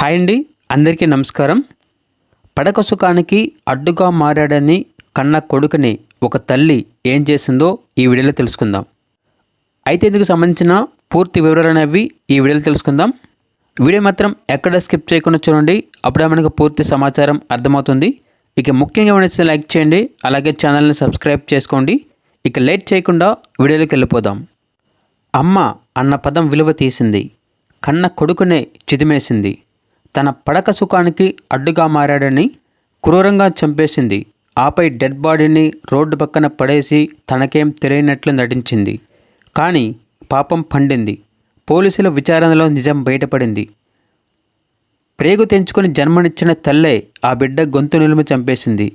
Hi అండి అందరికీ నమస్కారం. పడక సుఖానికి అడ్డుగా మారాడని కన్న కొడుకుని ఒక తల్లి ఏం చేసిందో ఈ వీడియోలో తెలుసుకుందాం. అయితే ఇందుకు సంబంధించిన పూర్తి వివరాలు అనేవి ఈ వీడియోలో తెలుసుకుందాం. వీడియో మాత్రం ఎక్కడ స్కిప్ చేయకుండా చూడండి అప్పుడే మనకు పూర్తి సమాచారం అర్థమవుతుంది. ఇక ముఖ్యంగా నచ్చితే లైక్ చేయండి అలాగే ఛానల్ని సబ్స్క్రైబ్ చేసుకోండి. ఇక లేట్ చేయకుండా వీడియోలోకి వెళ్ళిపోదాం. అమ్మ అన్న పదం విలువ తీసింది కన్న కొడుకునే చిదిమేసింది. తన పడక సుఖానికి అడ్డుగా మారాడని క్రూరంగా చంపేసింది. ఆపై డెడ్ బాడీని రోడ్డు పక్కన పడేసి తనకేం తెలియనట్లు నటించింది. కానీ పాపం పండింది. పోలీసుల విచారణలో నిజం బయటపడింది. ప్రేగు తెంచుకుని జన్మనిచ్చిన తల్లే ఆ బిడ్డ గొంతు నిలుము చంపేసింది.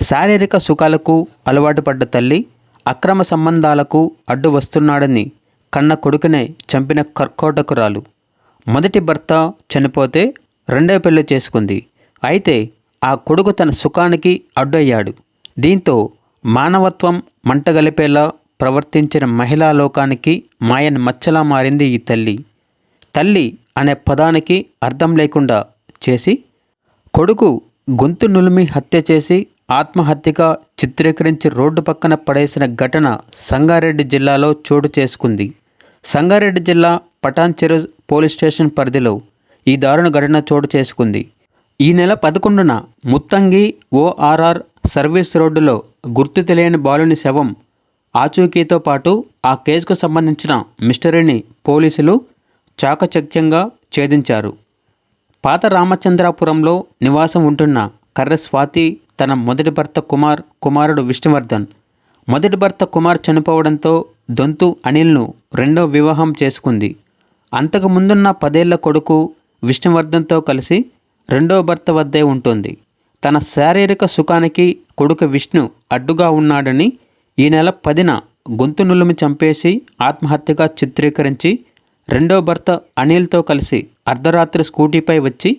శారీరక సుఖాలకు అలవాటు పడ్డ తల్లి అక్రమ సంబంధాలకు అడ్డు వస్తున్నాడని కన్న కొడుకునే చంపిన కర్కోటకురాలు. మొదటి భర్త చనిపోతే రెండో పెళ్ళి చేసుకుంది. అయితే ఆ కొడుకు తన సుఖానికి అడ్డయ్యాడు. దీంతో మానవత్వం మంటగలిపేలా ప్రవర్తించిన మహిళా లోకానికి మాయని మచ్చలా మారింది ఈ తల్లి. తల్లి అనే పదానికి అర్థం లేకుండా చేసి కొడుకు గొంతు నులిమి హత్య చేసి ఆత్మహత్యగా చిత్రీకరించి రోడ్డు పక్కన పడేసిన ఘటన సంగారెడ్డి జిల్లాలో చోటు చేసుకుంది. సంగారెడ్డి జిల్లా పటాన్చెరు పోలీస్ స్టేషన్ పరిధిలో ఈ దారుణ ఘటన చోటు చేసుకుంది. ఈ నెల పదకొండున ముత్తంగి ఓఆర్ఆర్ సర్వీస్ రోడ్డులో గుర్తు తెలియని బాలుని శవం ఆచూకీతో పాటు ఆ కేసుకు సంబంధించిన మిస్టరీని పోలీసులు చాకచక్యంగా ఛేదించారు. పాత రామచంద్రాపురంలో నివాసం ఉంటున్న కర్ర స్వాతి తన మొదటి భర్త కుమార్ కుమారుడు విష్ణువర్ధన్ మొదటి భర్త కుమార్ చనిపోవడంతో దొంతు అనిల్ను రెండో వివాహం చేసుకుంది. అంతకు ముందున్న పదేళ్ళ కొడుకు విష్ణువర్ధన్తో కలిసి రెండో భర్త వద్దే ఉంటుంది. తన శారీరక సుఖానికి కొడుకు విష్ణు అడ్డుగా ఉన్నాడని ఈ నెల పదిన గొంతు నులుమి చంపేసి ఆత్మహత్యగా చిత్రీకరించి రెండో భర్త అనిల్తో కలిసి అర్ధరాత్రి స్కూటీపై వచ్చి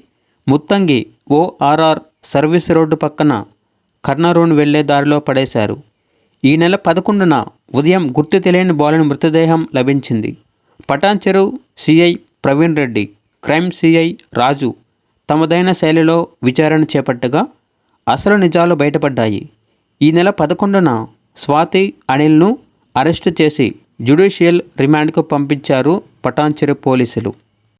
ముత్తంగి ఓఆర్ఆర్ సర్వీస్ రోడ్డు పక్కన కర్నరూన్ వెళ్ళే దారిలో పడేశారు. ఈ నెల పదకొండున ఉదయం గుర్తు తెలియని బాలుని మృతదేహం లభించింది. Patancheru CI Praveen Reddy crime CI Raju తమదైన శైలిలో విచారణ చేపట్టగా అసలు నిజాలు బయటపడ్డాయి. ఈ నెల పదకొండున స్వాతి అనిల్ను అరెస్టు చేసి జ్యుడిషియల్ రిమాండ్కు పంపించారు పటాన్చెరు పోలీసులు.